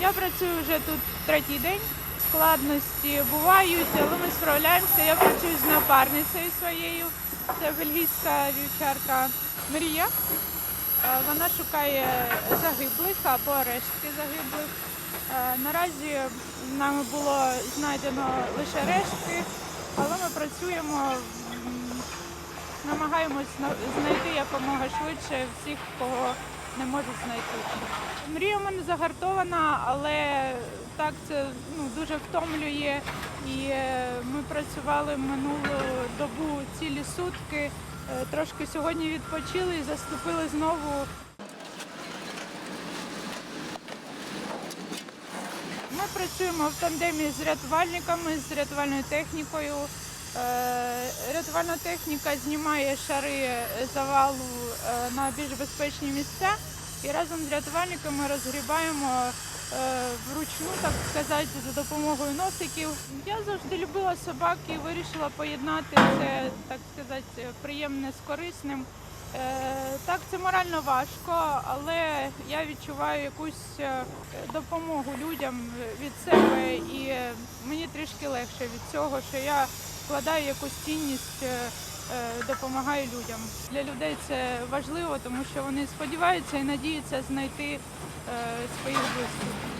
Я працюю вже тут третій день. Складності бувають, але ми справляємося. Я працюю з напарницею своєю. Це бельгійська вівчарка Мрія. Е, Вона шукає загиблих або рештки загиблих. Е, Наразі нами було знайдено лише рештки, але ми працюємо, намагаємось знайти якомога швидше всіх, кого не можуть знайти. Мрія в мене загартована, але так це ну, дуже втомлює. І е, ми працювали минулу добу цілі сутки. Е, Трошки сьогодні відпочили і заступили знову. Ми працюємо в тандемі з рятувальниками, з рятувальною технікою. Е, Рятувальна техніка знімає шари завалу е, на більш безпечні місця і разом з рятувальниками розгрібаємо е, вручну, так сказати, за допомогою носиків. Я завжди любила собак і вирішила поєднати це, так сказати, приємне з корисним. Е, Так, це морально важко, але я відчуваю якусь е, допомогу людям від себе, і е, мені трішки легше від цього, що я вкладаю якусь цінність, е, е, допомагаю людям. Для людей це важливо, тому що вони сподіваються і надіються знайти е, своїх близьких.